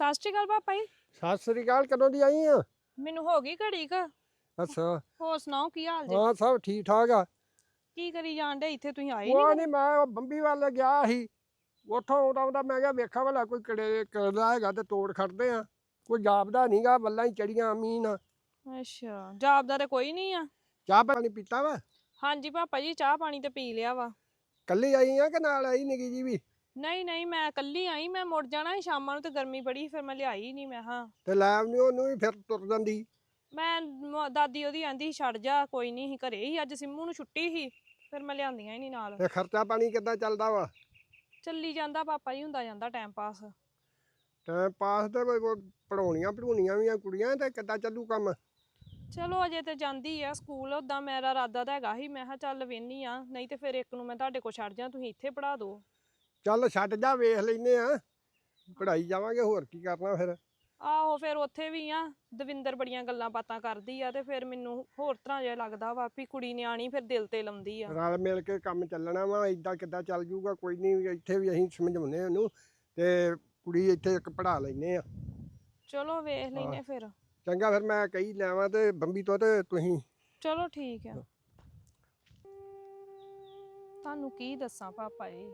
ਸਤਿ ਸ਼੍ਰੀ ਅਕਾਲ ਪਾਪਾ ਜੀ। ਸਤਿ ਸ੍ਰੀ ਅਕਾਲ ਕਦੋਂ ਦੀ ਆਈ ਆ? ਮੈਨੂੰ ਹੋ ਗਈ ਘੜੀ ਕ। ਅੱਛਾ। ਹੋਰ ਸੁਣਾਓ ਕੀ ਹਾਲ ਜੀ? ਹਾਂ ਸਭ ਠੀਕ ਠਾਕ ਆ। ਕੀ ਕਰੀ ਜਾਂਦੇ ਇੱਥੇ ਤੁਸੀਂ ਆਏ ਉਹ ਨਹੀਂ ਨਹੀਂ ਮੈਂ ਉਹ ਬੰਬੀ ਵੱਲ ਗਿਆ ਸੀ। ਉੱਥੋਂ ਆਉਂਦਾ ਆਉਂਦਾ ਮੈਂ ਕਿਹਾ ਵੇਖਾਂ ਭਲਾ ਕੋਈ ਕਿੜੇ ਕਰਦਾ ਹੈਗਾ ਤੇ ਤੋੜ ਖੜਦੇ ਆ। ਕੋਈ ਜਾਪਦਾ ਨਹੀਂਗਾ ਬੱਲਾਂ ਹੀ ਚੜੀਆਂ ਮੀਨ ਅੱਛਾ ਜਾਬਦਾ ਤੇ ਕੋਈ ਨਹੀਂ ਆ। ਚਾਹ ਪਾਣੀ ਪੀਤਾ ਵਾ? ਹਾਂਜੀ ਪਾਪਾ ਜੀ ਚਾਹ ਪਾਣੀ ਤੇ ਪੀ ਲਿਆ ਵਾ। ਕੱਲੀ ਆਈ ਆ ਕਿ ਨਾਲ ਆਈ ਨਿੱਕੀ ਜੀ ਵੀ? ਨਹੀਂ ਨਹੀਂ ਮੈਂ ਕੱਲੀ ਆਈ ਮੈਂ ਮੁੜ ਜਾਣਾ ਸੀ ਸ਼ਾਮਾਂ ਨੂੰ ਤੇ ਗਰਮੀ ਬੜੀ ਸੀ, ਫਿਰ ਮੈਂ ਲਿਆਈ ਨਹੀਂ ਮੈਂ ਹਾਂ। ਤੇ ਲੈਵ ਨਹੀਂ ਉਹਨੂੰ ਵੀ ਫਿਰ ਤੁਰ ਜਾਂਦੀ। ਮੈਂ ਮ- ਦਾਦੀ ਉਹਦੀ ਆਂਦੀ ਛੱਡ ਜਾ ਕੋਈ ਨਹੀਂ ਸੀ ਘਰੇ ਹੀ ਅੱਜ ਸਿੰਮੂ ਨੂੰ ਛੁੱਟੀ ਸੀ ਫਿਰ ਮੈਂ ਲਿਆਂਦੀਆਂ ਹੀ ਨਹੀਂ ਨਾਲ। ਤੇ ਖਰਚਾ ਪਾਣੀ ਕਿੱਦਾਂ ਚੱਲਦਾ ਵਾ? ਚੱਲੀ ਜਾਂਦਾ ਪਾਪਾ ਜੀ ਹੁੰਦਾ ਜਾਂਦਾ ਟਾਈਮ ਪਾਸ ਟਾਈਮ ਪਾਸ ਤੇ ਪੜਾਉਣੀਆਂ ਪੜਾਉਣੀਆਂ ਵੀ ਆ ਕੁੜੀਆਂ ਤੇ ਕਿੱਦਾਂ ਚੱਲੂ ਕੰਮ? ਚਲੋ ਅਜੇ ਤੇ ਜਾਂਦੀ ਆ ਸਕੂਲ ਉਦਾਂ ਮੇਰਾ ਇਰਾਦਾ ਤਾਂ ਹੈਗਾ ਸੀ ਮੈਂ ਕਿਹਾ ਚੱਲ ਵੇਹਨੀ ਆ ਨਹੀਂ ਤੇ ਫਿਰ ਇੱਕ ਨੂੰ ਮੈਂ ਤੁਹਾਡੇ ਕੋਲ ਛੱਡ ਜਾ ਤੁਸੀਂ ਇੱਥੇ ਪੜਾ ਦਿਓ। ਚੱਲ ਛੱਡ ਜਾ ਵੇਖ ਲੈਨੇ ਆ। ਪੜਾਈ ਜਾਵਾਂਗੇ ਹੋਰ ਕੀ ਕਰਨਾ ਫਿਰ? ਆਹੋ ਫਿਰ ਉੱਥੇ ਵੀ ਆ ਦਵਿੰਦਰ ਬੜੀਆਂ ਗੱਲਾਂ ਬਾਤਾਂ ਕਰਦੀ ਆ ਤੇ ਫਿਰ ਮੈਨੂੰ ਹੋਰ ਤਰ੍ਹਾਂ ਜਿਹਾ ਲੱਗਦਾ ਵਾ ਵੀ ਕੁੜੀ ਨਿਆਣੀ ਫਿਰ ਦਿਲ ਤੇ ਲਾਉਂਦੀ ਆ। ਰਲ ਮਿਲ ਕੇ ਕੰਮ ਚੱਲਣਾ ਵਾ ਇਦਾਂ ਕਿੱਦਾਂ ਚੱਲ ਜੂਗਾ ਕੋਈ ਨਹੀਂ ਇੱਥੇ ਵੀ ਅਸੀਂ ਸਮਝਾਉਂਦੇ ਉਹਨੂੰ ਤੇ ਕੁੜੀ ਇੱਥੇ ਇੱਕ ਪੜਾ ਲੈਨੇ ਆ। ਚਲੋ ਵੇਖ ਲੈਨੇ ਫਿਰ। ਚੰਗਾ ਫਿਰ ਮੈਂ ਕਹੀ ਲਿਆਵਾਂ ਤੇ ਬੰਬੀ ਤੋਂ ਤੇ ਤੁਸੀਂ ਚਲੋ ਠੀਕ ਆ। ਤੁਹਾਨੂੰ ਕੀ ਦੱਸਾਂ ਪਾਪਾ ਜੀ?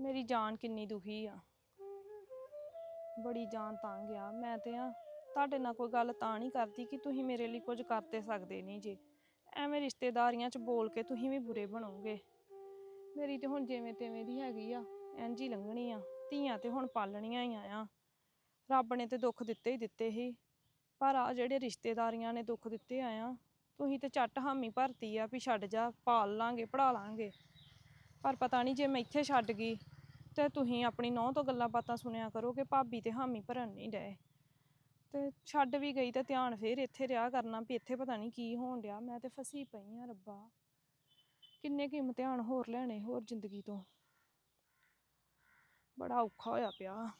ਮੇਰੀ ਜਾਨ ਕਿੰਨੀ ਦੁਖੀ ਆ। ਬੜੀ ਜਾਨ ਤੰਗ ਆ। ਮੈਂ ਤੇ ਆ, ਤੁਹਾਡੇ ਨਾਲ ਕੋਈ ਗੱਲ ਤਾਂ ਨਹੀਂ ਕਰਦੀ ਕਿ ਤੁਸੀਂ ਮੇਰੇ ਲਈ ਕੁਝ ਕਰ ਤੇ ਸਕਦੇ ਨਹੀਂ ਜੇ। ਐਵੇਂ ਰਿਸ਼ਤੇਦਾਰੀਆਂ 'ਚ ਬੋਲ ਕੇ ਤੁਸੀਂ ਵੀ ਬੁਰੇ ਬਣੋਗੇ। ਮੇਰੀ ਤੇ ਹੁਣ ਜਿਵੇਂ ਤਿਵੇਂ ਦੀ ਹੈਗੀ ਆ, ਇੰਝ ਹੀ ਲੰਘਣੀ ਆ। ਧੀਆਂ ਤੇ ਹੁਣ ਪਾਲਣੀਆਂ ਹੀ ਆ। ਰੱਬ ਨੇ ਤੇ ਦੁੱਖ ਦਿੱਤੇ ਹੀ ਦਿੱਤੇ ਸੀ। ਪਰ ਆ ਜਿਹੜੇ ਰਿਸ਼ਤੇਦਾਰੀਆਂ ਨੇ ਦੁੱਖ ਦਿੱਤੇ ਆਇਆ, ਤੁਸੀਂ ਤੇ ਝੱਟ ਹਾਮੀ ਭਰਤੀ ਆ ਵੀ ਛੱਡ ਜਾ, ਪਾਲ ਲਾਂਗੇ ਪੜਾ ਲਾਂਗੇ। ਪਰ ਪਤਾ ਨਹੀਂ ਜੇ ਮੈਂ ਇੱਥੇ ਛੱਡ ਗਈ ਤੇ ਤੁਸੀਂ ਆਪਣੀ ਨੌਂ ਤੋਂ ਗੱਲਾਂ ਬਾਤਾਂ ਸੁਣਿਆ ਕਰੋ ਕਿ ਭਾਬੀ ਤੇ ਹਾਮੀ ਭਰਨ ਨਹੀਂ ਡਏ। ਤੇ ਛੱਡ ਵੀ ਗਈ ਤੇ ਧਿਆਨ ਫੇਰ ਇੱਥੇ ਰਿਹਾ ਕਰਨਾ ਵੀ ਇੱਥੇ ਪਤਾ ਨਹੀਂ ਕੀ ਹੋਣ ਡਿਆ। ਮੈਂ ਤੇ ਫਸੀ ਪਈ ਆ ਰੱਬਾ। ਕਿੰਨੇ ਕੀ ਇਮਤਿਹਾਨ ਹੋਰ ਲੈਣੇ ਹੋਰ ਜ਼ਿੰਦਗੀ ਤੋਂ। ਬੜਾ ਔਖਾ ਹੋਇਆ ਪਿਆ।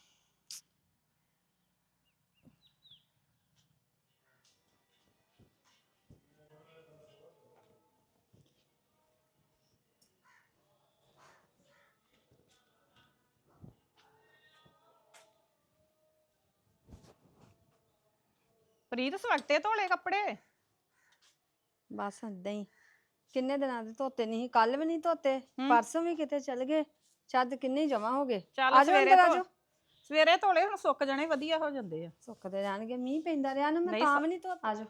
ਪ੍ਰੀਤ ਸਵਖਤੇ ਧੋਲੇ ਕੱਪੜੇ? ਬਸ ਏਦਾਂ ਹੀ। ਕਿੰਨੇ ਦਿਨਾਂ ਦੇ ਧੋਤੇ ਨਹੀਂ ਕੱਲ ਵੀ ਨਹੀਂ ਧੋਤੇ। ਪਰਸੋਂ ਵੀ ਕਿਤੇ ਚਲ ਗਏ ਚੱਦ ਕਿੰਨੇ ਜਮਾ ਹੋ ਗਏ। ਚੱਲ ਆਜੋ ਸਵੇਰੇ ਅੰਦਰ ਧੋ ਆਜੋ ਸਵੇਰੇ ਧੋਲੇ ਹੁਣ ਸੁੱਕ ਜਾਣੇ ਵਧੀਆ ਹੋ ਜਾਂਦੇ ਆ। ਸੁੱਕਦੇ ਰਹਿਣਗੇ ਮੀਂਹ ਪੈਂਦਾ ਰਿਹਾ ਨਾ ਮੈਂ ਨਹੀਂ ਤਾਂ ਵੀ ਨਹੀਂ ਧੋਤੇ। ਆਜੋ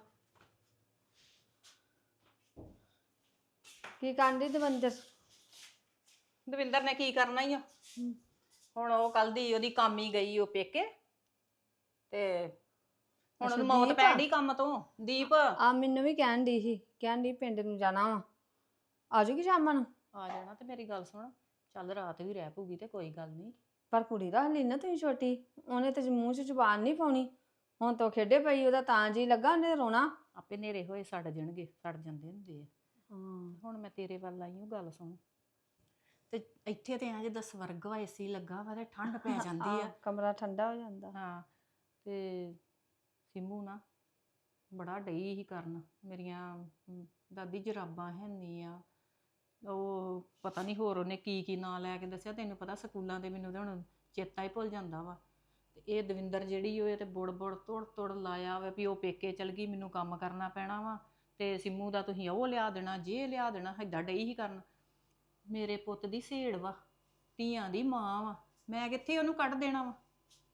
ਕੀ ਕਾਂਡੀ ਦਵੰਦਰ? ਦਵਿੰਦਰ ਨੇ ਕੀ ਕਰਨਾ ਹੀ ਆ? ਹੁਣ ਉਹ ਕੱਲ ਦੀ ਉਹਦੀ ਕੰਮ ਹੀ ਗਈ ਉਹ ਪੇਕੇ ਤੇ ਹੁਣ ਅੱਛਾ, ਉਹਨੂੰ ਮੌਤ ਦੀਪ? ਪੈਣ ਦੀ ਕੰਮ ਤੋਂ ਦੀਪ। ਆ ਮੈਨੂੰ ਵੀ ਕਹਿਣ ਦੀ ਸੀ ਕਹਿਣ ਦੀ ਪਿੰਡ ਨੂੰ ਜਾਣਾ ਵਾ। ਆਜੂਗੀ ਸ਼ਾਮਾਂ ਨੂੰ? ਆ ਜਾਣਾ ਤੇ ਮੇਰੀ ਗੱਲ ਸੁਣ ਚੱਲ ਰਾਤ ਵੀ ਰਹਿ ਪੂਗੀ ਤੇ ਕੋਈ ਗੱਲ ਨਹੀਂ। ਪਰ ਕੁੜੀ ਰੱਖ ਲਈ ਨਾ ਤੁਸੀਂ ਛੋਟੀ ਉਹਨੇ ਤੇ ਮੂੰਹ 'ਚ ਜ਼ੁਬਾਨ ਨਹੀਂ ਪਾਉਣੀ। ਹੁਣ ਤੋਂ ਖੇਡੇ ਪਈ ਉਹਦਾ ਤਾਂ ਜੀ ਲੱਗਾ ਉਹਨੇ ਰੋਣਾ। ਆਪੇ ਨੇਰੇ ਹੋਏ ਸੜ ਜਾਣਗੇ ਸੜ ਜਾਂਦੇ ਹੁੰਦੇ ਆ। ਹਾਂ। ਹੁਣ ਮੈਂ ਤੇਰੇ ਵੱਲ ਆਈ ਹਾਂ ਗੱਲ ਸੁਣ। ਤੇ ਇੱਥੇ ਤੇ ਐਂ ਜਿੱਦਾਂ ਸਵਰਗ ਵਾ ਏਸੀ ਲੱਗਾ ਵਾ ਤੇ ਠੰਡ ਪੈ ਜਾਂਦੀ ਆ। ਕਮਰਾ ਠੰਡਾ ਹੋ ਜਾਂਦਾ। ਹਾਂ ਤੇ ਸਿੰਮੂ ਨਾ ਬੜਾ ਡਈ ਹੀ ਕਰਨ। ਮੇਰੀਆਂ ਅਮ, ਦਾਦੀ ਜਰਾਬਾਂ ਹੈਨੀ ਆ ਉਹ ਪਤਾ ਨਹੀਂ ਹੋਰ ਉਹਨੇ ਕੀ ਕੀ ਨਾਂ ਲੈ ਕੇ ਦੱਸਿਆ। ਤੈਨੂੰ ਪਤਾ ਸਕੂਲਾਂ ਦੇ ਮੈਨੂੰ ਤੇ ਹੁਣ ਚੇਤਾ ਹੀ ਭੁੱਲ ਜਾਂਦਾ ਵਾ। ਤੇ ਇਹ ਦਵਿੰਦਰ ਜਿਹੜੀ ਉਹ ਇਹ ਤੇ ਬੁੜ ਬੁੜ ਤੋੜ ਤੋੜ ਲਾਇਆ ਵਾ ਵੀ ਉਹ ਪੇਕੇ ਚਲ ਗਈ ਮੈਨੂੰ ਕੰਮ ਕਰਨਾ ਪੈਣਾ ਵਾ। ਤੇ ਸਿੰਮੂ ਦਾ ਤੁਸੀਂ ਉਹ ਲਿਆ ਦੇਣਾ ਜੇ ਲਿਆ ਦੇਣਾ ਏਦਾਂ ਡਈ ਹੀ ਕਰਨ। ਮੇਰੇ ਪੁੱਤ ਦੀ ਸੇੜ ਵਾ ਧੀਆਂ ਦੀ ਮਾਂ ਵਾ। ਮੈਂ ਕਿੱਥੇ ਉਹਨੂੰ ਕੱਢ ਦੇਣਾ ਵਾ?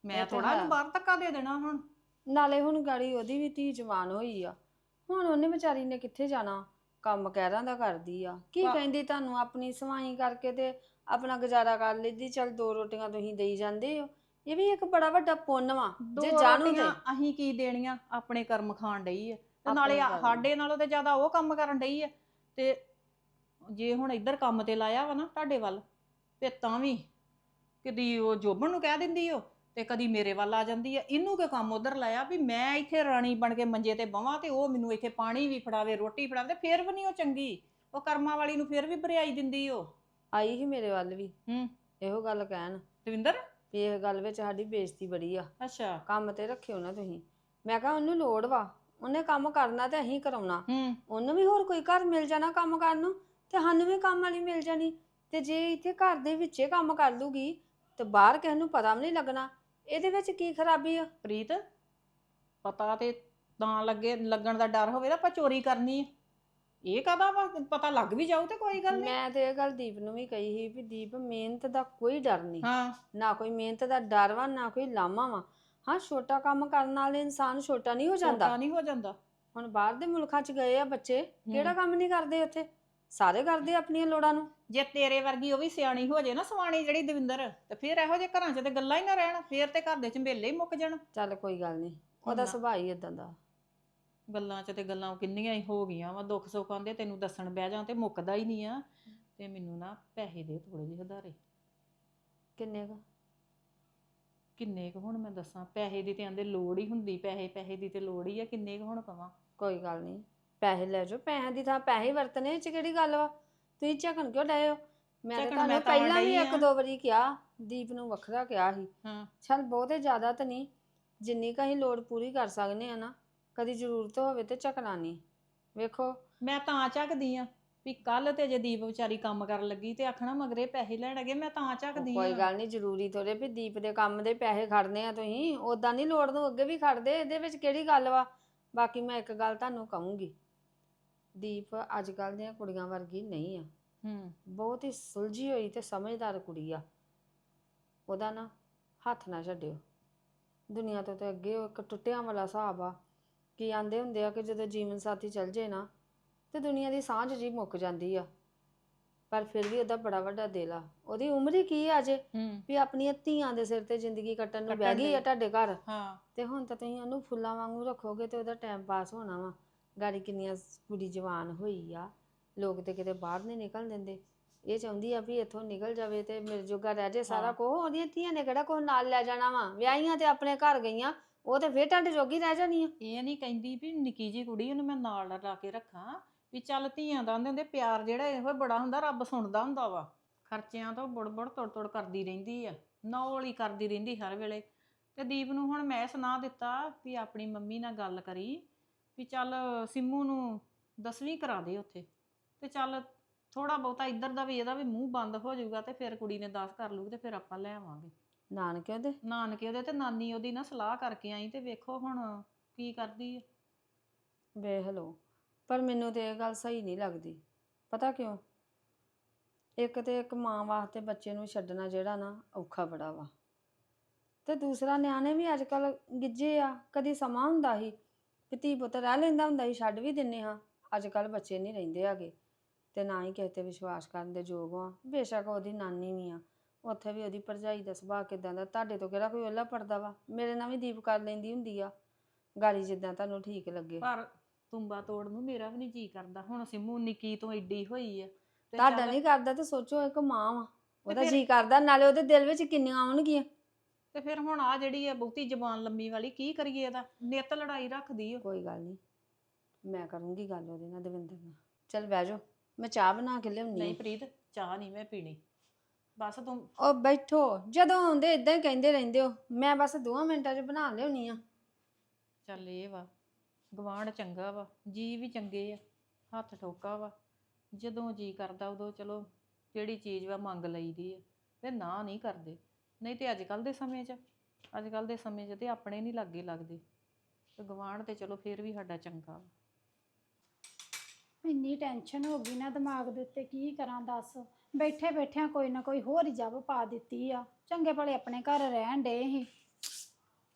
ਮੈਂ ਥੋੜਾ ਹੈ। ਇਹਨੂੰ ਬਾਹਰ ਧੱਕਾ ਦੇ ਦੇਣਾ ਹੁਣ। ਨਾਲੇ ਹੁਣ ਗਾੜੀ ਉਹਦੀ ਵੀ ਧੀ ਜਵਾਨ ਹੋਈ ਆ। ਹੁਣ ਉਹਨੇ ਵਿਚਾਰੀ ਨੇ ਕਿੱਥੇ ਜਾਣਾ? ਕੰਮ ਕਹਿਰਾਂ ਦਾ ਕਰਦੀ ਆ। ਕੀ ਕਹਿੰਦੀ ਤੁਹਾਨੂੰ? ਆਪਣੀ ਸਵਾਈ ਕਰਕੇ ਤੇ ਆਪਣਾ ਗੁਜ਼ਾਰਾ ਕਰ ਲੈਂਦੀ। ਚਲ ਦੋ ਰੋਟੀਆਂ ਤੁਸੀਂ ਦੇਈ ਜਾਂਦੇ ਹੋ। ਇਹ ਵੀ ਇੱਕ ਬੜਾ ਵੱਡਾ ਪੁੰਨ ਵਾ। ਜੇ ਜਾਣੂ ਤੇ। ਅਸੀਂ ਕੀ ਦੇਣੀਆਂ? ਆਪਣੇ ਕਰਮ ਖਾਣ ਡਈ ਆ। ਤੇ ਨਾਲੇ। ਸਾਡੇ ਨਾਲੋਂ ਤੇ ਜ਼ਿਆਦਾ ਉਹ ਕੰਮ ਕਰਨ ਡਈ ਆ। ਤੇ ਜੇ ਹੁਣ ਇੱਧਰ ਕੰਮ ਤੇ ਲਾਇਆ ਵਾ ਨਾ ਤੁਹਾਡੇ ਵੱਲ ਤੇ ਤਾਂ ਵੀ ਕਦੀ ਉਹ ਜੋਬਨ ਨੂੰ ਕਹਿ ਦਿੰਦੀ ਓ। ਤੇ ਕਦੀ ਮੇਰੇ ਵੱਲ ਆ ਜਾਂਦੀ ਆ। ਇਹਨੂੰ ਕਿ ਕੰਮ ਉਧਰ ਲਾਇਆ ਵੀ ਮੈਂ ਇੱਥੇ ਰਾਣੀ ਬਣ ਕੇ ਮੰਜੇ ਤੇ ਬਵਾਂ ਤੇ ਉਹ ਮੈਨੂੰ ਇੱਥੇ ਪਾਣੀ ਵੀ ਫੜਾਵੇ ਰੋਟੀ ਫੜਾਵੇ ਤੇ ਫੇਰ ਵੀ ਨਹੀਂ ਉਹ ਚੰਗੀ। ਉਹ ਕਰਮਾਂ ਵਾਲੀ ਨੂੰ ਫੇਰ ਵੀ ਬਰਿਆਈ ਦਿੰਦੀ ਓ ਆਈ ਸੀ ਮੇਰੇ ਵੱਲ ਵੀ। ਹੂੰ। ਇਹੋ ਗੱਲ ਕਹਿਣ। ਦਵਿੰਦਰ? ਵੀ ਇਹ ਗੱਲ ਵਿੱਚ ਸਾਡੀ ਬੇਇੱਜ਼ਤੀ ਬੜੀ ਆ। ਅੱਛਾ। ਕੰਮ ਤੇ ਰੱਖਿਓ ਨਾ ਤੁਸੀਂ। ਮੈਂ ਕਿਹਾ ਉਹਨੂੰ ਲੋੜ ਵਾ। ਉਹਨੇ ਕੰਮ ਕਰਨਾ ਤੇ ਅਸੀਂ ਕਰਾਉਣਾ। ਹੂੰ। ਉਹਨੂੰ ਵੀ ਹੋਰ ਕੋਈ ਘਰ ਮਿਲ ਜਾਣਾ ਕੰਮ ਕਰਨ ਨੂੰ ਤੇ ਸਾਨੂੰ ਵੀ ਕੰਮ ਵਾਲੀ ਮਿਲ ਜਾਣੀ। ਤੇ ਜੇ ਇੱਥੇ ਘਰ ਦੇ ਵਿੱਚੇ ਕੰਮ ਕਰ ਲੂਗੀ ਤੇ ਬਾਹਰ ਕਿਸੇ ਨੂੰ ਪਤਾ ਵੀ ਨਹੀਂ ਲੱਗਣਾ। ਇਹਦੇ ਵਿੱਚ ਕੀ ਖਰਾਬੀ ਆ? ਪ੍ਰੀਤ ਪਤਾ ਤੇ ਤਾਂ ਲੱਗੇ ਲੱਗਣ ਦਾ ਡਰ ਹੋਵੇ ਤਾਂ ਆਪਾਂ ਚੋਰੀ ਕਰਨੀ ਆ। ਇਹ ਕਾਹਦਾ ਵਾ? ਪਤਾ ਲੱਗ ਵੀ ਜਾਊ ਤੇ ਕੋਈ ਗੱਲ ਨਹੀਂ। ਮੈਂ ਤੇ ਇਹ ਗੱਲ ਦੀਪ ਨੂੰ ਵੀ ਕਹੀ ਸੀ ਵੀ ਦੀਪ ਮਿਹਨਤ ਦਾ ਕੋਈ ਡਰ ਨਹੀਂ। ਹਾਂ। ਨਾ ਕੋਈ ਮਿਹਨਤ ਦਾ ਡਰ ਵਾ ਨਾ ਕੋਈ ਲਾਮਾ ਵਾ। ਹਾਂ ਛੋਟਾ ਕੰਮ ਕਰਨ ਵਾਲੇ ਇਨਸਾਨ ਛੋਟਾ ਨਹੀਂ ਹੋ ਜਾਂਦਾ। ਛੋਟਾ ਨਹੀਂ ਹੋ ਜਾਂਦਾ। ਹੁਣ ਬਾਹਰ ਦੇ ਮੁਲਕਾਂ 'ਚ ਗਏ ਆ ਬੱਚੇ ਕਿਹੜਾ ਕੰਮ ਨਹੀਂ ਕਰਦੇ ਉੱਥੇ? ਸਾਰੇ ਕਰਦੇ ਆ ਆਪਣੀਆਂ ਲੋੜਾਂ ਨੂੰ? ਜੇ ਤੇਰੇ ਵਰਗੀ ਉਹ ਵੀ ਸਿਆਣੀ ਹੋ ਜੇ ਨਾ ਸਵਾਣੀ ਜਿਹੜੀ ਦਵਿੰਦਰ ਤੇ ਫਿਰ ਇਹੋ ਜਿਹੇ ਘਰਾਂ 'ਚ ਤੇ ਗੱਲਾਂ ਹੀ ਨਾ ਰਹਿਣ ਫਿਰ ਤੇ ਘਰ ਦੇ ਝੰਬੇਲੇ ਹੀ ਮੁੱਕ ਜਾਣ। ਚੱਲ ਕੋਈ ਗੱਲ ਨਹੀਂ ਉਹਦਾ। ਸੁਭਾਅ ਹੀ ਇਦਾਂ ਦਾ। ਗੱਲਾਂ 'ਚ ਤੇ ਗੱਲਾਂ ਕਿੰਨੀਆਂ ਹੀ ਹੋ ਗਈਆਂ ਵਾ ਦੁੱਖ ਸੁੱਖ ਆਂਦੇ ਤੈਨੂੰ ਦੱਸਣ ਬਹਿ ਜਾ ਤੇ ਮੁੱਕਦਾ ਹੀ ਨਹੀਂ ਆ ਤੇ ਮੈਨੂੰ ਨਾ ਪੈਸੇ ਦੇ ਥੋੜੇ ਜਿਹੇ ਉਧਾਰੇ। ਕਿੰਨੇ ਕੁ? ਕਿੰਨੇ ਕੁ ਹੁਣ ਮੈਂ ਦੱਸਾਂ? ਪੈਸੇ ਦੀ ਤੇ ਆਂਦੇ ਲੋੜ ਹੀ ਹੁੰਦੀ ਪੈਸੇ ਪੈਸੇ ਦੀ ਤੇ ਲੋੜ ਹੀ ਆ ਕਿੰਨੇ ਕੁ ਹੁਣ ਕਵਾਂ? ਕੋਈ ਗੱਲ ਨਹੀਂ। ਪੈਸੇ ਲੈ ਜਾਓ ਪੈਸਿਆਂ ਦੀ ਥਾਂ ਪੈਸੇ ਹੀ ਵਰਤਨੇ ਇਹ ਚ ਕਿਹੜੀ ਗੱਲ ਵਾ? ਤੁਸੀਂ ਝਕਣ ਕਿਉਂ ਡਏ ਹੋ? ਮੈਂ ਤਾਂ ਝਕਣ ਤੁਹਾਨੂੰ ਤਾਂ ਪਹਿਲਾਂ ਵੀ ਡਈ ਇੱਕ ਆਂ। ਦੋ ਵਾਰੀ ਕਿਹਾ ਦੀਪ ਨੂੰ ਵੱਖਰਾ ਕਿਹਾ ਸੀ। ਹਾਂ। ਚੱਲ ਬਹੁਤੇ ਜ਼ਿਆਦਾ ਤਾਂ ਨਹੀਂ ਜਿੰਨੀ ਕੁ ਅਸੀਂ ਲੋੜ ਪੂਰੀ ਕਰ ਸਕਦੇ ਆ ਨਾ ਕਦੀ ਜ਼ਰੂਰਤ ਹੋਵੇ ਤੇ ਝਕਣਾ ਨਹੀਂ। ਵੇਖੋ। ਮੈਂ ਤਾਂ ਝੱਕਦੀ ਆ ਵੀ ਕੱਲ ਤੇ ਜੇ ਦੀਪ ਵਿਚਾਰੀ ਕੰਮ ਕਰਨ ਲੱਗੀ ਤੇ ਆਖਣਾ ਮਗਰੇ ਪੈਸੇ ਲੈਣ ਅਗੇ ਮੈਂ ਤਾਂ ਝੱਕਦੀ ਕੋਈ ਆ ਗੱਲ ਨਹੀਂ ਜ਼ਰੂਰੀ ਥੋੜੇ ਵੀ ਦੀਪ ਦੇ ਕੰਮ ਦੇ ਪੈਸੇ ਖੜਨੇ ਆ ਤੁਸੀਂ ਉਦਾਂ ਨਹੀਂ ਲੋੜ ਨੂੰ ਅੱਗੇ ਵੀ ਖੜਦੇ ਇਹਦੇ ਵਿੱਚ ਕਿਹੜੀ ਗੱਲ ਵਾ? ਬਾਕੀ ਮੈਂ ਇੱਕ ਗੱਲ ਤੁਹਾਨੂੰ ਕਹੂੰਗੀ ਦੀਪ ਅੱਜ ਕੱਲ ਦੀਆਂ ਕੁੜੀਆਂ ਵਰਗੀ ਨਹੀਂ ਆ। ਹੂੰ। ਬਹੁਤ ਹੀ ਸੁਲਝੀ ਹੋਈ ਤੇ ਸਮਝਦਾਰ ਕੁੜੀ ਆ। ਉਹਦਾ ਨਾ ਹੱਥ ਨਾ ਛੱਡਿਓ। ਦੁਨੀਆ ਤੋਂ ਤੇ ਅੱਗੇ ਉਹ ਇੱਕ ਟੁੱਟਿਆਂ ਵਾਲਾ ਹਿਸਾਬ ਆ। ਕੀ ਆਂਦੇ ਹੁੰਦੇ ਆ ਕਿ ਜਦੋਂ ਜੀਵਨ ਸਾਥੀ ਚਲ ਜੇ ਨਾ ਤੇ ਦੁਨੀਆ ਦੀ ਸਾਂਝ ਜੀ ਮੁੱਕ ਜਾਂਦੀ ਆ। ਪਰ ਫਿਰ ਵੀ ਉਹਦਾ ਬੜਾ ਵੱਡਾ ਦਿਲ ਆ। ਉਹਦੀ ਉਮਰ ਹੀ ਕੀ ਆ ਹੂੰ। ਵੀ ਆਪਣੀਆਂ ਧੀਆਂ ਦੇ ਸਿਰ ਤੇ ਜ਼ਿੰਦਗੀ ਕੱਟਣ ਨੂੰ ਬਹਿ ਗਈ ਆ। ਤੁਹਾਡੇ ਘਰ। ਹਾਂ। ਤੇ ਹੁਣ ਤਾਂ ਤੁਸੀਂ ਉਹਨੂੰ ਫੁੱਲਾਂ ਵਾਂਗੂ ਰੱਖੋਗੇ ਤੇ ਉਹਦਾ ਟਾਈਮ ਪਾਸ ਹੋਣਾ ਵਾ। ਗਾੜੀ ਕਿੰਨੀਆਂ ਸ- ਕੁੜੀ ਜਵਾਨ ਹੋਈ ਆ ਲੋਕ ਤੇ ਕਿਤੇ ਬਾਹਰ ਨਹੀਂ ਨਿਕਲ ਦਿੰਦੇ। ਇਹ ਚਾਹੁੰਦੀ ਆ ਵੀ ਇੱਥੋਂ ਨਿਕਲ ਜਾਵੇ ਤੇ ਮੇਰੇ ਜੋਗਾ ਰਹਿ ਜੇ ਸਾਰਾ ਹਾਂ। ਕੁਝ ਉਹਦੀਆਂ ਧੀਆਂ ਨੇ ਕਿਹੜਾ ਕੁਛ ਨਾਲ ਲੈ ਜਾਣਾ ਵਾ? ਵਿਆਹੀਆਂ ਤੇ ਆਪਣੇ ਘਰ ਗਈਆਂ ਉਹ ਤੇ ਫੇਰ ਤੁਹਾਡੇ ਜੋਗੀ ਰਹਿ ਜਾਣੀ ਆ। ਇਹ ਨਹੀਂ ਕਹਿੰਦੀ ਵੀ ਨਿੱਕੀ ਜੀ ਕੁੜੀ ਉਹਨੂੰ ਮੈਂ ਨਾਲ ਲਾ ਕੇ ਰੱਖਾਂ ਵੀ ਚੱਲ ਧੀਆਂ ਦਾ ਹੁੰਦੇ ਹੁੰਦੇ ਪਿਆਰ ਜਿਹੜਾ ਇਹੋ ਬੜਾ ਹੁੰਦਾ ਰੱਬ ਸੁਣਦਾ ਹੁੰਦਾ ਵਾ। ਖਰਚਿਆਂ ਤੋਂ ਬੁੜ-ਬੁੜ ਤੁੜ-ਤੁੜ ਕਰਦੀ ਰਹਿੰਦੀ ਆ ਨੌਲ ਕਰਦੀ ਰਹਿੰਦੀ ਹਰ ਵੇਲੇ। ਤੇ ਦੀਪ ਨੂੰ ਹੁਣ ਮੈਂ ਸੁਣਾ ਦਿੱਤਾ ਵੀ ਆਪਣੀ ਮੰਮੀ ਨਾਲ ਗੱਲ ਕਰੀ ਵੀ ਚੱਲ ਸਿੰਮੂ ਨੂੰ ਦਸਵੀਂ ਕਰਾ ਦੇ ਉੱਥੇ ਤੇ ਚੱਲ ਥੋੜਾ ਬਹੁਤਾ ਇੱਧਰ ਦਾ ਵੀ ਇਹਦਾ ਵੀ ਮੂੰਹ ਬੰਦ ਹੋ ਜਾਊਗਾ ਤੇ ਫਿਰ ਕੁੜੀ ਨੇ 10 ਕਰ ਲੂਗੀ ਤੇ ਫਿਰ ਆਪਾਂ ਲੈ ਆਵਾਂਗੇ। ਨਾਨਕਿਆਂ ਦੇ ਨਾਨਕੇ ਉਹਦੇ ਤੇ ਨਾਨੀ ਉਹਦੀ ਨਾ ਸਲਾਹ ਕਰਕੇ ਆਈ ਤੇ ਵੇਖੋ ਹੁਣ ਕੀ ਕਰਦੀ ਹੈ ਵੇਖ ਲਓ ਪਰ ਮੈਨੂੰ ਤੇ ਇਹ ਗੱਲ ਸਹੀ ਨਹੀਂ ਲੱਗਦੀ। ਪਤਾ ਕਿਉਂ? ਇੱਕ ਤੇ ਇੱਕ ਮਾਂ ਵਾਸਤੇ ਬੱਚੇ ਨੂੰ ਛੱਡਣਾ ਜਿਹੜਾ ਨਾ ਔਖਾ ਬੜਾ ਵਾ। ਤੇ ਦੂਸਰਾ ਨਿਆਣੇ ਵੀ ਅੱਜ ਕੱਲ ਗਿੱਜੇ ਆ ਕਦੀ ਸਮਾਂ ਹੁੰਦਾ ਸੀ। ਕਿ ਧੀ ਪੁੱਤ ਰਹਿ ਲੈਂਦਾ ਹੁੰਦਾ ਸੀ ਛੱਡ ਵੀ ਦਿੰਨੇ ਹਾਂ। ਅੱਜ ਕੱਲ ਬੱਚੇ ਨਹੀਂ ਰਹਿੰਦੇ ਹੈਗੇ ਤੇ ਨਾ ਹੀ ਕਿਸੇ ਤੇ ਵਿਸ਼ਵਾਸ ਕਰਨ ਦੇ ਯੋਗ ਆ ਬੇਸ਼ੱਕ ਉਹਦੀ ਨਾਨੀ ਵੀ ਆ ਉੱਥੇ ਵੀ ਉਹਦੀ ਭਰਜਾਈ ਦਾ ਸੁਭਾਅ ਕਿਦਾਂ ਦਾ ਤੁਹਾਡੇ ਤੋਂ ਕਿਹੜਾ ਕੋਈ ਉਹਲਾ ਪੜਦਾ ਵਾ? ਮੇਰੇ ਨਾਲ ਵੀ ਦੀਪ ਕਰ ਲੈਂਦੀ ਹੁੰਦੀ ਆ। ਗਾੜੀ ਜਿੱਦਾਂ ਤੁਹਾਨੂੰ ਠੀਕ ਲੱਗੇ। ਪਰ ਤੁੰਬਾ ਤੋੜ ਨੂੰ ਮੇਰਾ ਵੀ ਨਹੀਂ ਜੀ ਕਰਦਾ। ਹੁਣ ਸਿੰਮੂ ਨਿੱਕੀ ਤੋਂ ਏਡੀ ਹੋਈ ਆ ਤੇ ਤੁਹਾਡਾ ਚੱਲ- ਨਹੀਂ ਕਰਦਾ ਤੇ ਸੋਚੋ ਇੱਕ ਮਾਂ ਵਾ। ਉਹਦਾ ਫਿਰ- ਜੀ ਕਰਦਾ ਨਾਲੇ ਉਹਦੇ ਦਿਲ ਵਿੱਚ ਕਿੰਨੀਆਂ ਆਉਣਗੀਆਂ। ਤੇ ਫਿਰ ਹੁਣ ਆ ਜਿਹੜੀ ਆ ਬਹੁਤੀ ਜ਼ਬਾਨ ਲੰਮੀ ਵਾਲੀ ਕੀ ਕਰੀਏ ਇਹਦਾ? ਨਿੱਤ ਲੜਾਈ ਰੱਖਦੀ ਓ ਕੋਈ ਗੱਲ ਨਹੀਂ। ਮੈਂ ਕਰੂੰਗੀ ਗੱਲ ਉਹਦੇ ਨਾਲ ਦਵਿੰਦਰ ਨਾਲ। ਚੱਲ ਬਹਿ ਜਾਓ। ਮੈਂ ਚਾਹ ਬਣਾ ਕੇ ਲਿਆਉਣੀ ਨਹੀਂ ਪ੍ਰੀਤ ਚਾਹ ਨਹੀਂ ਮੈਂ ਪੀਣੀ। ਬਸ ਤੂੰ ਉਹ ਬੈਠੋ। ਜਦੋਂ ਆਉਂਦੇ ਇਦਾਂ ਹੀ ਕਹਿੰਦੇ ਰਹਿੰਦੇ ਹੋ। ਮੈਂ ਬਸ 2 ਮਿੰਟਾਂ 'ਚ ਬਣਾ ਲਿਆਉਣੀ ਆ। ਚੱਲ ਇਹ ਵਾ ਗਵਾਂਢ ਚੰਗਾ ਵਾ ਜੀ ਵੀ ਚੰਗੇ ਆ ਹੱਥ ਠੋਕਾ ਵਾ। ਜਦੋਂ ਜੀ ਕਰਦਾ ਉਦੋਂ ਚਲੋ ਜਿਹੜੀ ਚੀਜ਼ ਵਾ ਮੰਗ ਲਈਦੀ ਆ ਤੇ ਨਾ ਨਹੀਂ ਕਰਦੇ। ਨਹੀਂ ਤੇ ਅੱਜ ਕੱਲ ਦੇ ਸਮੇਂ 'ਚ, ਅੱਜ ਕੱਲ ਦੇ ਸਮੇਂ 'ਚ ਤੇ ਆਪਣੇ ਨਹੀਂ ਲੱਗੇ ਲੱਗਦੇ। ਤੇ ਗਵਾਂਢ ਤੇ ਚਲੋ ਫੇਰ ਵੀ ਸਾਡਾ ਚੰਗਾ ਇੰਨੀ ਟੈਨਸ਼ਨ ਹੋ ਗਈ ਨਾ ਦਿਮਾਗ ਦੇ ਉੱਤੇ, ਕੀ ਕਰਾਂ ਦੱਸ? ਬੈਠੇ ਬੈਠਿਆਂ ਕੋਈ ਨਾ ਕੋਈ ਹੋਰ ਹੀ ਜੱਬ ਪਾ ਦਿੱਤੀ ਆ। ਚੰਗੇ ਭਲੇ ਆਪਣੇ ਘਰ ਰਹਿਣ ਡੇ ਸੀ।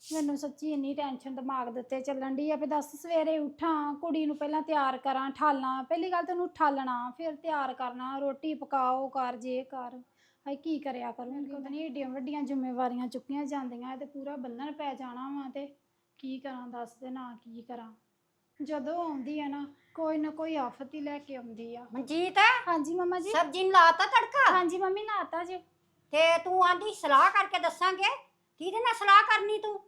ਮੈਨੂੰ ਸੱਚੀ ਇੰਨੀ ਟੈਨਸ਼ਨ ਦਿਮਾਗ ਦੇ ਉੱਤੇ ਚੱਲਣ ਦੀ ਆ ਵੀ ਦੱਸ ਸਵੇਰੇ ਉਠਾਂ, ਕੁੜੀ ਨੂੰ ਪਹਿਲਾਂ ਤਿਆਰ ਕਰਾਂ, ਠਾਲਾਂ। ਪਹਿਲੀ ਗੱਲ ਤੈਨੂੰ ਠਾਲਣਾ, ਫਿਰ ਤਿਆਰ ਕਰਨਾ, ਰੋਟੀ ਪਕਾਓ, ਕਰ, ਜੇ ਕਰ। ਹਾਏ ਕੀ ਕਰਿਆ ਕਰੂੰਗੀ ਪਤਾ ਨਹੀਂ ਏਡੀਆਂ ਵੱਡੀਆਂ ਜ਼ਿੰਮੇਵਾਰੀਆਂ ਚੁੱਕੀਆਂ ਜਾਂਦੀਆਂ ਤੇ ਪੂਰਾ ਬੰਨਣ ਪੈ ਜਾਣਾ ਵਾ ਤੇ ਕੀ ਕਰਾਂ ਦੱਸ ਦੇ ਨਾ ਕੀ ਕਰਾਂ। ਜਦੋਂ ਆਉਂਦੀ ਆ ਨਾ ਕੋਈ ਨਾ ਕੋਈ ਆਫਤ ਹੀ ਲੈ ਕੇ ਆਉਂਦੀ ਆ। ਮਨਜੀਤ? ਹਾਂਜੀ ਮਮਾ ਜੀ। ਸਬਜ਼ੀ ਨੂੰ ਲਾਤਾ ਤੜਕਾ? ਹਾਂਜੀ ਮੰਮੀ ਨਾਤਾ ਜੀ। ਤੇ ਤੂੰ ਆਂਦੀ ਸਲਾਹ ਕਰਕੇ ਦੱਸਾਂਗੇ? ਕਿਹਦੇ ਨਾਲ ਸਲਾਹ ਕਰਨੀ ਤੂੰ?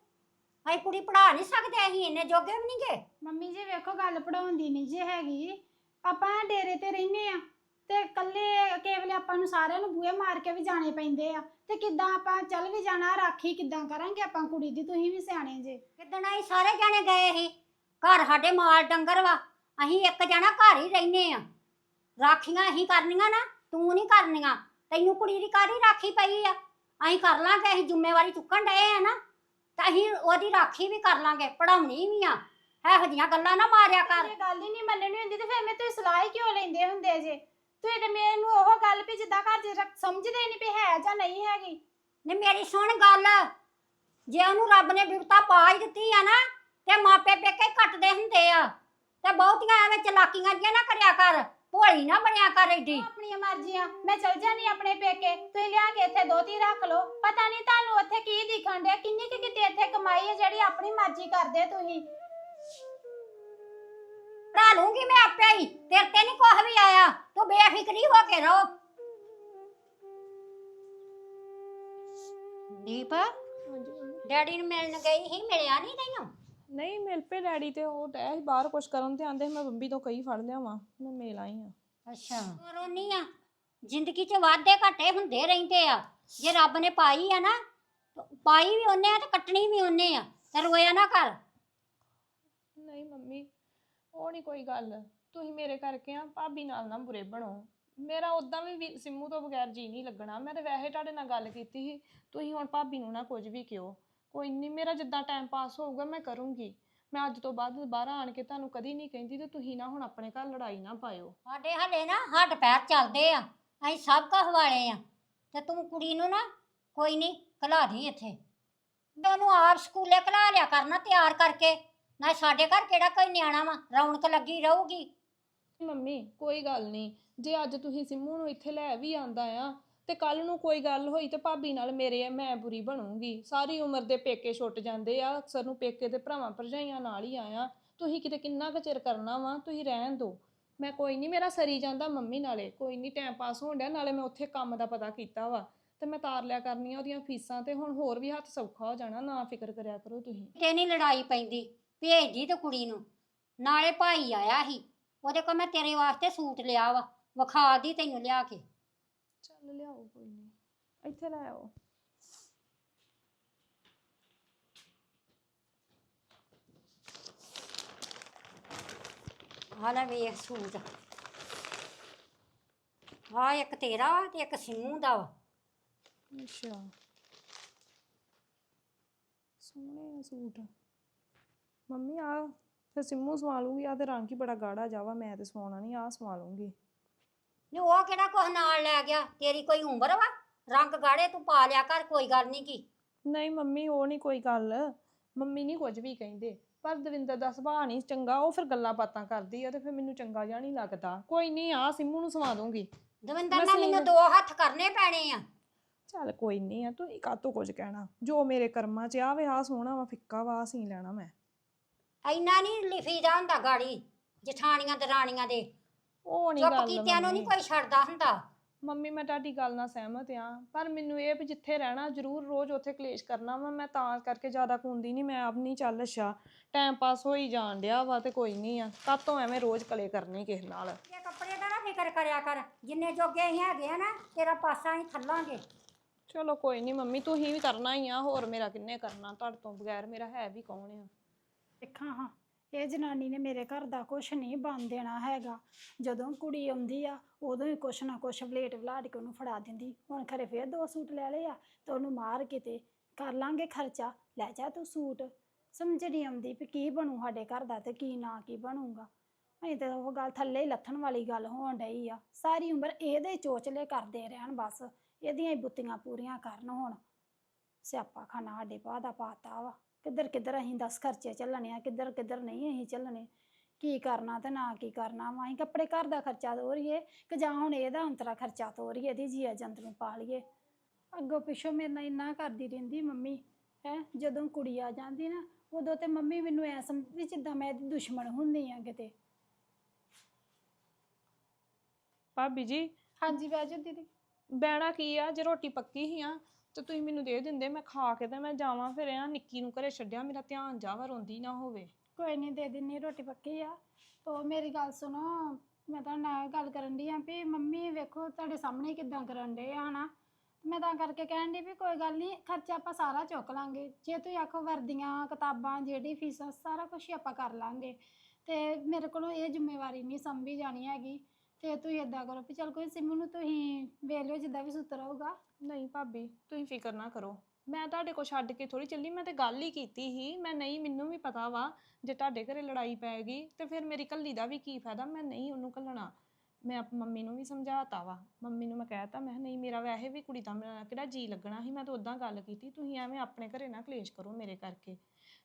ਅਸੀਂ ਕੁੜੀ ਪੜਾ ਨਹੀਂ ਸਕਦੇ ਅਸੀਂ ਇੰਨੇ ਜੋਗੇ ਵੀ ਨਹੀਂਗੇ ਮੰਮੀ ਜੀ ਵੇਖੋ ਗੱਲ ਪੜਾਉਂਦੀ ਨਹੀਂ ਜੇ ਹੈਗੀ। ਆਪਾਂ ਡੇਰੇ ਤੇ ਰਹਿੰਦੇ ਆ। ਤੇ ਇਕੱਲੇ ਕੇਵਲ ਆਪਾਂ ਨੂੰ ਸਾਰਿਆਂ ਨੂੰ ਬੂਹੇ ਮਾਰ ਕੇ ਵੀ ਜਾਣੇ ਪੈਂਦੇ ਆ। ਤੇ ਕਿੱਦਾਂ ਆਪਾਂ ਚੱਲ ਵੀ ਜਾਣਾ ਰਾਖੀ ਕਿੱਦਾਂ ਕਰਾਂਗੇ ਆਪਾਂ ਕੁੜੀ ਦੀ? ਤੁਸੀਂ ਵੀ ਸਿਆਣੇ ਜੇ। ਕਿਦਣ ਅਸੀਂ ਸਾਰੇ ਜਾਣੇ ਗਏ ਸੀ। ਘਰ ਸਾਡੇ ਮਾਲ ਡੰਗਰ ਵਾ। ਅਸੀਂ ਇੱਕ ਜਣਾ ਘਰ ਹੀ ਰਹਿੰਦੇ ਆ। ਰਾਖੀਆਂ ਅਸੀਂ ਕਰਨੀਆਂ ਨਾ ਤੂੰ ਨਹੀਂ ਕਰਨੀਆਂ। ਤੈਨੂੰ ਕੁੜੀ ਦੀ ਕਾਹਦੀ ਰਾਖੀ ਪਈ ਆ? ਅਸੀਂ ਕਰ ਲਾਂਗੇ ਅਸੀਂ ਜ਼ਿੰਮੇਵਾਰੀ ਚੁੱਕਣ ਡਏ ਆ ਨਾ। ਤਾਂ ਅਸੀਂ ਉਹਦੀ ਰਾਖੀ ਵੀ ਕਰ ਲਾਂਗੇ ਪੜਾਉਣੀ ਵੀ ਆ। ਇਹੋ ਜਿਹੀਆਂ ਗੱਲਾਂ ਨਾ ਮਾਰਿਆ ਕਰ। ਇਹ ਗੱਲ ਹੀ ਨਹੀਂ ਮੰਨਣੀ ਹੁੰਦੀ ਤੇ ਫਿਰ ਮੈਂ ਤੁਸੀਂ ਸਲਾਹ ਹੀ ਕਿਉਂ ਲੈਂਦੇ ਹੁੰਦੇ ਜੇ? ਤੁਸੀਂ ਤੇ ਮੈਨੂੰ ਉਹ ਗੱਲ ਵੀ ਜਿੱਦਾਂ ਘਰ ਰੱਖ- ਸਮਝਦੇ ਨਹੀਂ ਵੀ ਹੈ ਜਾਂ ਨਹੀਂ ਹੈਗੀ। ਨੇ ਮੇਰੀ ਸੁਣ ਗੱਲ। ਜੇ ਉਹਨੂੰ ਰੱਬ ਨੇ ਬਿਰਤਾ ਪਾ ਹੀ ਦਿੱਤੀ ਆ ਨਾ ਤੇ ਮਾਪੇ ਪੇਕੇ ਕੱਟਦੇ ਹੁੰਦੇ ਆ। ਤੇ ਬਹੁਤੀਆਂ ਐਵੇਂ ਚਲਾਕੀਆਂ ਜੀਆਂ ਨਾ ਕਰਿਆ ਕਰ। ਭੋਲੀ ਨਾ ਬਣਿਆ ਕਰ ਏਡੀ। ਆਪਣੀਆਂ ਮਰਜ਼ੀਆਂ। ਮੈਂ ਚਲ ਜਾਣੀ ਆਪਣੇ ਪੇਕੇ। ਤੁਸੀਂ ਲਿਆ ਕੇ ਇੱਥੇ ਦੋਤੀ ਰੱਖ ਲਓ। ਪਤਾ ਨਹੀਂ ਤੁਹਾਨੂੰ ਉੱਥੇ ਕੀ ਦਿਖਣ ਡਿਆ। ਕਿੰਨੀ ਕਿ ਕਿਤੇ ਇੱਥੇ ਕਮਾਈ ਹੈ ਜਿਹੜੀ ਆਪਣੀ ਮਰਜ਼ੀ ਕਰਦੇ ਤੁਸੀਂ। ਲੂੰਗੀ ਮੈਂ ਆਪੇ ਹੀ। ਤੇਰੇ ਤੇ ਨਹੀਂ ਕੁਛ ਵੀ ਆਇਆ। ਤੂੰ ਬੇਫਿਕਰੀ ਹੋ ਕੇ ਰਹੋ। ਦੀਪ? ਡੈਡੀ ਨੂੰ ਮਿਲਣ ਗਈ ਸੀ ਮਿਲਿਆ ਨਹੀਂ ਤੈਨੂੰ? ਨਹੀਂ ਮਿਲ ਪਏ ਡੈਡੀ ਤੇ। ਉਹ ਡੈ ਬਾਹਰ ਕੁਝ ਕਰਨ ਤੇ ਆਂਦੇ ਮੈਂ ਬੰਬੀ ਤੋਂ ਕਈ ਫੜ ਲਿਆਵਾਂ। ਮੈਂ ਮੇਲ ਆਈ ਆ। ਅੱਛਾ। ਰੋਨੀ ਆ। ਜ਼ਿੰਦਗੀ 'ਚ ਵਾਧੇ ਘਾਟੇ ਹੁੰਦੇ ਰਹਿੰਦੇ ਆ। ਜੇ ਰੱਬ ਨੇ ਪਾਈ ਆ ਨਾ ਪਾਈ ਵੀ ਉਹਨੇ ਆ ਤੇ ਕੱਟਣੀ ਵੀ ਉਹਨੇ ਆ। ਤੇ ਰੋਇਆ ਨਾ ਕਰ। ਨਹੀਂ ਮੰਮੀ ਉਹ ਨਹੀਂ ਕੋਈ ਗੱਲ। ਤੁਸੀਂ ਮੇਰੇ ਕਰਕੇ ਆ ਭਾਬੀ ਨਾਲ ਨਾ ਬੁਰੇ ਬਣੋ। ਮੇਰਾ ਉਦਾਂ ਵੀ ਵੀ ਸਿੰਮੂ ਤੋਂ ਬਗੈਰ ਜੀ ਨਹੀਂ ਲੱਗਣਾ। ਮੈਂ ਤੇ ਵੈਸੇ ਤੁਹਾਡੇ ਨਾਲ ਗੱਲ ਕੀਤੀ ਸੀ। ਤੁਸੀਂ ਹੁਣ ਭਾਬੀ ਨੂੰ ਨਾ ਕੁਝ ਵੀ ਕਿਉ ਕੋਈ ਨਹੀਂ ਮੇਰਾ ਜਿੱਦਾਂ ਟਾਈਮ ਪਾਸ ਹੋਊਗਾ, ਮੈਂ ਕਰੂੰਗੀ। ਮੈਂ ਅੱਜ ਤੋਂ ਬਾਅਦ ਦੁਬਾਰਾ ਆਣ ਕੇ ਤੁਹਾਨੂੰ ਕਦੀ ਨਹੀਂ ਕਹਿੰਦੀ ਤੇ ਤੁਸੀਂ ਨਾ ਹੁਣ ਆਪਣੇ ਘਰ ਲੜਾਈ ਨਾ ਪਾਇਓ। ਸਾਡੇ ਹਲੇ ਨਾ ਹੱਡ ਪੈਰ ਚੱਲਦੇ ਆ। ਅਸੀਂ ਸਭ ਕੁਝ ਵਾਲੇ ਆ। ਤੇ ਤੂੰ ਕੁੜੀ ਨੂੰ ਨਾ ਕੋਈ ਨਹੀਂ ਘਲਾ ਦੀ ਇੱਥੇ। ਤੇ ਉਹਨੂੰ ਆਪ ਸਕੂਲੇ ਘਲਾ ਲਿਆ ਕਰਨਾ ਤਿਆਰ ਕਰਕੇ। ਨਾ ਸਾਡੇ ਘਰ ਕਿਹੜਾ ਕੋਈ ਨਿਆਣਾ ਵਾ ਰੌਣਕ ਲੱਗੀ ਰਹੂਗੀ। ਮੰਮੀ ਕੋਈ ਗੱਲ ਨਹੀਂ। ਜੇ ਅੱਜ ਤੁਸੀਂ ਸਿੰਮੂ ਨੂੰ ਇੱਥੇ ਲੈ ਵੀ ਆਂਦਾ ਆ ਤੇ ਕੱਲ ਨੂੰ ਕੋਈ ਗੱਲ ਹੋਈ ਤੇ ਭਾਬੀ ਨਾਲ ਮੇਰੇ ਮੈਂ ਬੁਰੀ ਬਣੂੰਗੀ। ਸਾਰੀ ਉਮਰ ਦੇ ਪੇਕੇ ਛੁੱਟ ਜਾਂਦੇ ਆ ਅਕਸਰ ਨੂੰ ਪੇਕੇ ਤੇ ਭਰਾਵਾਂ ਭਰਜਾਈਆਂ ਨਾਲ ਹੀ ਆਇਆ। ਤੁਸੀਂ ਕਿਤੇ ਕਿੰਨਾ ਕੁ ਚਿਰ ਕਰਨਾ ਵਾ ਤੁਸੀਂ ਰਹਿਣ ਦਿਓ। ਮੈਂ ਕੋਈ ਨਹੀਂ ਮੇਰਾ ਸਰੀ ਜਾਂਦਾ ਮੰਮੀ ਨਾਲੇ। ਕੋਈ ਨਹੀਂ ਟਾਈਮ ਪਾਸ ਹੋਣ ਡਿਆ ਨਾਲੇ ਮੈਂ ਉੱਥੇ ਕੰਮ ਦਾ ਪਤਾ ਕੀਤਾ ਵਾ। ਤੇ ਮੈਂ ਤਾਰ ਲਿਆ ਕਰਨੀਆਂ ਉਹਦੀਆਂ ਫੀਸਾਂ ਤੇ ਹੁਣ ਹੋਰ ਵੀ ਹੱਥ ਸੌਖਾ ਹੋ ਜਾਣਾ ਨਾ ਫਿਕਰ ਕਰਿਆ ਕਰੋ ਤੁਸੀਂ। ਤੇ ਨਹੀਂ ਲੜਾਈ ਪੈਂਦੀ। ਭੇਜਦੀ ਤੇ ਕੁੜੀ ਨੂੰ। ਨਾਲੇ ਭਾਈ ਆਇਆ ਸੀ। ਉਹਦੇ ਕੋਲ ਮੈਂ ਤੇਰੇ ਵਾਸਤੇ ਸੂਟ ਲਿਆ ਵਾ। ਵਿਖਾ ਦੀ ਤੈਨੂੰ ਲਿਆ ਕੇ। ਚੱਲ ਲਿਆਓ ਕੋਈ ਨਹੀਂ ਇੱਥੇ ਲੈ ਆਓ। ਆ ਲੈ ਵੇਖ ਸੂਟ। ਆ ਇੱਕ ਤੇਰਾ ਵਾ ਤੇ ਇੱਕ ਸਿੰਮੂ ਦਾ ਵਾ। ਅੱਛਾ। ਸੋਹਣੇ ਆ ਸੂਟ। ਮੰਮੀ ਆ ਫਿਰ ਸਿੰਮੂ ਸਵਾ ਲੂੰਗੀ ਆ ਤੇ ਰੰਗ ਹੀ ਬੜਾ ਗਾੜਾ ਜਾਵਾ ਮੈਂ ਤੇ ਸਵਾਉਣਾ ਨਹੀਂ ਆ ਸਵਾ ਲੂੰਗੀ ਨੀ ਉਹ ਕਿਹੜਾ ਕੁਛ ਨਾਲ ਲੈ ਗਿਆ? ਤੇਰੀ ਕੋਈ ਉਮਰ ਵਾ? ਰੰਗ ਗਾੜੇ ਤੂੰ ਪਾ ਲਿਆ ਕਰ ਕੋਈ ਗੱਲ ਨਹੀਂ ਕੀ। ਨਹੀਂ ਮੰਮੀ ਉਹ ਨਹੀਂ ਕੋਈ ਗੱਲ। ਮੰਮੀ ਨਹੀਂ ਕੁਝ ਵੀ ਕਹਿੰਦੇ। ਪਰ ਦਵਿੰਦਰ ਦਾ ਸੁਭਾਅ ਨਹੀਂ ਚੰਗਾ ਉਹ ਫਿਰ ਗੱਲਾਂ ਬਾਤਾਂ ਕਰਦੀ ਆ ਤੇ ਫਿਰ ਮੈਨੂੰ ਚੰਗਾ ਜਿਹਾ ਨਹੀਂ ਲੱਗਦਾ। ਕੋਈ ਨਹੀਂ ਆ ਸਿੰਮੂ ਨੂੰ ਸਵਾ ਦੂੰਗੀ ਦਵਿੰਦਰ ਨਾਲ ਮੈਨੂੰ ਦੋ ਹੱਥ ਕਰਨੇ ਪੈਣੇ ਆ। ਚੱਲ ਕੋਈ ਨਹੀਂ ਆ ਤੂੰ ਕਾਤੋਂ ਕੁਝ ਕਹਿਣਾ। ਜੋ ਮੇਰੇ ਕਰਮਾਂ 'ਚ ਆਵੇ ਆ ਸੋਹਣਾ ਵਾ ਫਿੱਕਾ ਵਾ ਸੀ ਲੈਣਾ ਮੈਂ। ਇੰਨਾ ਨਹੀਂ ਲਿਖੀਦਾ ਹੁੰਦਾ ਗਾੜੀ ਜਠਾਣੀਆਂ ਦਰਾਣੀਆਂ ਦੇ। ਉਹ ਨਹੀਂ ਚੁੱਪ ਗੱਲ ਕੀਤਿਆਂ ਨੂੰ ਨਹੀਂ ਮੰਮੀ। ਕੋਈ ਛੱਡਦਾ ਹੁੰਦਾ। ਮੰਮੀ ਮੈਂ ਤੁਹਾਡੀ ਗੱਲ ਨਾਲ ਸਹਿਮਤ ਆ ਪਰ ਮੈਨੂੰ ਇਹ ਵੀ ਜਿੱਥੇ ਰਹਿਣਾ ਜ਼ਰੂਰ ਰੋਜ਼ ਉੱਥੇ ਕਲੇਸ਼ ਕਰਨਾ ਵਾ ਮੈਂ ਤਾਂ ਕਰਕੇ ਜ਼ਿਆਦਾ ਕੁੰਦੀ ਨਹੀਂ ਮੈਂ ਆਪ ਨਹੀਂ ਚੱਲ ਅੱਛਾ। ਟਾਈਮ ਪਾਸ ਹੋਈ ਜਾਣ ਡਿਆ ਵਾ ਤੇ ਕੋਈ ਨਹੀਂ ਆ ਕਾਤੋਂ ਐਵੇਂ ਰੋਜ਼ ਕਲੇ ਕਰਨੇ ਕਿਸੇ ਨਾਲ। ਇਹ ਕੱਪੜੇ ਦਾ ਨਾ ਫਿਕਰ ਕਰਿਆ ਕਰ ਜਿੰਨੇ ਜੋਗੇ ਅਸੀਂ ਹੈਗੇ ਆ ਨਾ ਤੇਰਾ ਪਾਸਾ ਅਸੀਂ ਥੱਲਾਂਗੇ। ਚਲੋ ਕੋਈ ਨਹੀਂ ਮੰਮੀ ਤੁਸੀਂ ਵੀ ਕਰਨਾ ਹੀ ਆ ਹੋਰ ਮੇਰਾ ਕਿੰਨੇ ਕਰਨਾ ਤੁਹਾਡੇ ਤੋਂ ਬਗੈਰ ਮੇਰਾ ਹੈ ਵੀ ਕੌਣ ਆ? ਦੇਖਾਂ ਹਾਂ। ਇਹ ਜਨਾਨੀ ਨੇ ਮੇਰੇ ਘਰ ਦਾ ਕੁਛ ਨਹੀਂ ਬਣ ਦੇਣਾ ਹੈਗਾ। ਜਦੋਂ ਕੁੜੀ ਆਉਂਦੀ ਆ, ਉਦੋਂ ਹੀ ਕੁਛ ਨਾ ਕੁਛ ਵਲੇਟ ਵਲਾਟ ਕੇ ਉਹਨੂੰ ਫੜਾ ਦਿੰਦੀ। ਹੁਣ ਖਰੇ ਫੇਰ ਦੋ ਸੂਟ ਲੈ ਲਏ ਆ ਤੇ ਉਹਨੂੰ ਮਾਰ ਕਿਤੇ ਕਰ ਲਾਂਗੇ ਖਰਚਾ। ਲੈ ਜਾ ਤੂੰ ਸੂਟ। ਸਮਝ ਨਹੀਂ ਆਉਂਦੀ ਵੀ ਕੀ ਬਣੂ ਸਾਡੇ ਘਰ ਦਾ ਤੇ ਕੀ ਨਾ ਕੀ ਬਣੂਗਾ। ਅਸੀਂ ਤੇ ਉਹ ਗੱਲ ਥੱਲੇ ਹੀ ਲੱਥਣ ਵਾਲੀ ਗੱਲ ਹੋਣ ਡਈ ਆ। ਸਾਰੀ ਉਮਰ ਇਹਦੇ ਚੋਚਲੇ ਕਰਦੇ ਰਹਿਣ ਬਸ। ਇਹਦੀਆਂ ਹੀ ਬੁੱਤੀਆਂ ਪੂਰੀਆਂ ਕਰਨ ਹੁਣ। ਸਿਆਪਾ ਖਾਨਾ ਸਾਡੇ ਪਾ ਦਾ ਪਾਤਾ ਵਾ। ਕਿੱਧਰ ਕਿੱਧਰ ਅਸੀਂ ਦਸ ਖਰਚੇ ਚੱਲਣੇ ਆ ਕਿੱਧਰ ਕਿੱਧਰ ਨਹੀਂ ਅਸੀਂ ਚੱਲਣੇ। ਕੀ ਕਰਨਾ ਤੇ ਨਾ ਕੀ ਕਰਨਾ ਵਾ ਅਸੀਂ ਕੱਪੜੇ ਘਰ ਦਾ ਖਰਚਾ ਤੋਰੀਏ ਕਿ ਜਾਂ ਹੁਣ ਇਹਦਾ ਅੰਤਰਾ ਖਰਚਾ ਤੋਰੀਏ ਇਹਦੀ ਜੀ ਏਜੰਟ ਨੂੰ ਪਾ ਲਈਏ ਅੱਗੋਂ ਪਿੱਛੋਂ ਮੇਰੇ ਨਾਲ ਇੰਨਾ ਕਰਦੀ ਰਹਿੰਦੀ ਮੰਮੀ ਹੈ ਜਦੋਂ ਕੁੜੀ ਆ ਜਾਂਦੀ ਨਾ ਉਦੋਂ ਤੇ ਮੰਮੀ ਮੈਨੂੰ ਐ ਸਮਝਦੀ ਜਿੱਦਾਂ ਮੈਂ ਇਹਦੀ ਦੁਸ਼ਮਣ ਹੁੰਦੀ ਆ ਕਿਤੇ। ਭਾਬੀ ਜੀ ਹਾਂਜੀ ਬਹਿ ਜਾਓ ਦੀਦੀ। ਬੈਣਾ ਕੀ ਆ ਜੇ ਰੋਟੀ ਪੱਕੀ ਹੀ ਆ ਤੇ ਤੁਸੀਂ ਮੈਨੂੰ ਦੇ ਦਿੰਦੇ, ਮੈਂ ਖਾ ਕੇ ਤੇ ਮੈਂ ਜਾਵਾਂ ਫਿਰ ਆ ਨਿੱਕੀ ਨੂੰ ਘਰੇ ਛੱਡਿਆ, ਮੇਰਾ ਧਿਆਨ ਜਾਵਾ ਰੋਂਦੀ ਨਾ ਹੋਵੇ। ਕੋਈ ਨਹੀਂ ਦੇ ਦਿੰਨੀ ਰੋਟੀ ਪੱਕੀ ਆ। ਤੋ ਮੇਰੀ ਗੱਲ ਸੁਣੋ, ਮੈਂ ਤਾਂ ਨਾਲ ਗੱਲ ਕਰਨ ਦੀ ਆ ਵੀ ਮੰਮੀ ਵੇਖੋ ਤੁਹਾਡੇ ਸਾਹਮਣੇ ਕਿਦਾਂ ਕਰਨ ਦੇ ਆ, ਹਨਾ? ਮੈਂ ਤਾਂ ਕਰਕੇ ਕਹਿਣ ਦੀ ਵੀ ਕੋਈ ਗੱਲ ਨਹੀਂ ਖਰਚਾ ਆਪਾਂ ਸਾਰਾ ਚੁੱਕ ਲਾਂਗੇ। ਜੇ ਤੁਸੀਂ ਆਖੋ ਵਰਦੀਆਂ, ਕਿਤਾਬਾਂ, ਜਿਹੜੀ ਫੀਸਾਂ ਸਾਰਾ ਕੁਝ ਆਪਾਂ ਕਰ ਲਾਂਗੇ। ਤੇ ਮੇਰੇ ਕੋਲੋਂ ਇਹ ਜ਼ਿੰਮੇਵਾਰੀ ਨਹੀਂ ਸੰਭੀ ਜਾਣੀ ਹੈਗੀ। ਤੇ ਤੁਸੀਂ ਇਦਾਂ ਕਰੋ ਵੀ ਚਲ ਕੋਈ ਸਿਮ ਨੂੰ ਤੁਸੀਂ ਵੇਖ ਲਿਓ, ਜਿੱਦਾਂ ਵੀ ਸੁਤਰ ਹੋਊਗਾ। ਨਹੀਂ ਭਾਬੀ, ਤੁਸੀਂ ਫਿਕਰ ਨਾ ਕਰੋ। ਮੈਂ ਤੁਹਾਡੇ ਕੋਲ ਛੱਡ ਕੇ ਥੋੜੀ ਚੱਲੀ, ਮੈਂ ਤੇ ਗੱਲ ਹੀ ਕੀਤੀ ਸੀ। ਮੈਂ ਨਹੀਂ, ਮੈਨੂੰ ਵੀ ਪਤਾ ਵਾ, ਜੇ ਤੁਹਾਡੇ ਘਰੇ ਲੜਾਈ ਪੈ ਗਈ, ਤੇ ਫਿਰ ਮੇਰੀ ਕੱਲੀ ਦਾ ਵੀ ਕੀ ਫਾਇਦਾ? ਮੈਂ ਨਹੀਂ ਉਹਨੂੰ ਕੱਲਣਾ ਮੈਂ ਆਪ ਮੰਮੀ ਨੂੰ ਵੀ ਸਮਝਾਤਾ ਵਾ। ਮੰਮੀ ਨੂੰ ਮੈਂ ਕਹਿਤਾ, ਮੈਂ ਕਿਹਾ ਨਹੀਂ, ਮੇਰਾ ਵੈਸੇ ਵੀ ਕੁੜੀ ਦਾ ਮੇਰਾ ਕਿਹੜਾ ਜੀ ਲੱਗਣਾ ਸੀ, ਮੈਂ ਤਾਂ ਉਦਾਂ ਗੱਲ ਕੀਤੀ, ਤੁਸੀਂ ਐਵੇਂ ਆਪਣੇ ਘਰੇ ਨਾ ਕਲੇਸ਼ ਕਰੋ ਮੇਰੇ ਕਰਕੇ।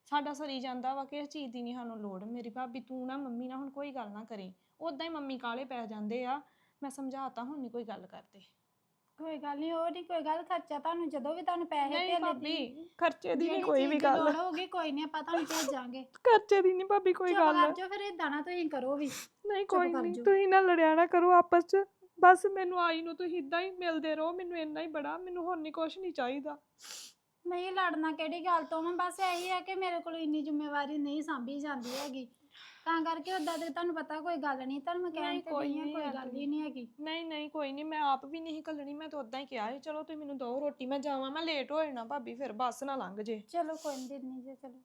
ਸਾਡਾ ਸਰੀ ਜਾਂਦਾ ਵਾ ਕਿ ਇਸ ਚੀਜ਼ ਦੀ ਨਹੀਂ ਸਾਨੂੰ ਲੋੜ। ਮੇਰੀ ਭਾਬੀ, ਤੂੰ ਨਾ ਮੰਮੀ ਨਾਲ ਹੁਣ ਕੋਈ ਗੱਲ ਨਾ ਕਰੀ। ਉਦਾਂ ਹੀ ਮੰਮੀ ਕਾਲੇ ਪੈ ਜਾਂਦੇ ਆ। ਮੈਂ ਸਮਝਾਤਾ, ਹੁਣ ਨਹੀਂ ਕੋਈ ਗੱਲ ਕਰਦੇ। ਕੋਈ ਗੱਲ ਨਹੀਂ ਉਹ ਨਹੀਂ ਕੋਈ ਗੱਲ ਖਰਚਾ ਤੁਹਾਨੂੰ ਜਦੋਂ ਵੀ ਤੁਹਾਨੂੰ ਪੈਸੇ ਨਹੀਂ ਧੇਲੇ ਭਾਬੀ ਖਰਚੇ ਦੀ ਨਹੀਂ ਕੋਈ ਵੀ ਗੱਲ। ਲੋੜ ਹੋਊਗੀ ਕੋਈ ਨਹੀਂ ਆਪਾਂ ਤੁਹਾਨੂੰ ਭੇਜਾਂਗੇ। ਖਰਚੇ ਦੀ ਨਹੀਂ ਭਾਬੀ ਕੋਈ ਚੁੱਪ ਗੱਲ। ਕਰ ਜਾਓ ਫਿਰ ਇਦਾਂ ਨਾ ਤੁਸੀਂ ਕਰੋ ਵੀ। ਨਹੀਂ ਚੁੱਪ ਕੋਈ ਕਰ ਨਹੀਂ। ਤੁਸੀਂ ਨਾ ਲੜਿਆ ਨਾ ਕਰੋ ਆਪਸ ਚ। ਬਸ ਮੈਨੂੰ ਆਈ ਨੂੰ ਤੁਸੀਂ ਇਦਾਂ ਹੀ ਮਿਲਦੇ ਰਹੋ ਮੈਨੂੰ ਇੰਨਾ ਹੀ ਬੜਾ ਮੈਨੂੰ ਹੋਰ ਨਹੀਂ ਕੁਝ ਨਹੀਂ ਚਾਹੀਦਾ। ਨਹੀਂ ਲੜਨਾ ਕਿਹੜੀ ਗੱਲ ਤੋਂ? ਮੈਂ ਬਸ ਇਹੀ ਹੈ ਕਿ ਮੇਰੇ ਕੋਲ ਇੰਨੀ ਜ਼ਿੰਮੇਵਾਰੀ ਨਹੀਂ ਸਾਂਭੀ ਜਾਂਦੀ ਹੈਗੀ। ਤਾਂ ਕਰਕੇ ਉਦਾਂ ਤੇ ਤੁਹਾਨੂੰ ਪਤਾ ਕੋਈ ਗੱਲ ਨਹੀਂ ਤੁਹਾਨੂੰ ਮੈਂ ਕਹਿਣ ਨਹੀਂ, ਤੇ ਕੋਈ ਨਹੀਂ ਕੋਈ ਗੱਲ। ਹੀ ਨਹੀਂ ਹੈਗੀ। ਨਹੀਂ ਨਹੀਂ ਕੋਈ ਨਹੀਂ ਮੈਂ ਆਪ ਵੀ ਨਹੀਂ ਕੱਲਣੀ ਮੈਂ ਤਾਂ ਉਦਾਂ ਹੀ ਕਿਹਾ ਸੀ ਚਲੋ ਤੁਸੀਂ ਮੈਨੂੰ ਦਿਓ ਰੋਟੀ ਮੈਂ ਜਾਵਾਂ ਮੈਂ ਲੇਟ ਹੋ ਜਾਣਾ ਭਾਬੀ ਫਿਰ ਬੱਸ ਨਾ ਲੰਘ ਜੇ। ਚਲੋ ਕੋਈ ਨਹੀਂ ਦਿੰਨੀ ਜੇ ਚਲੋ।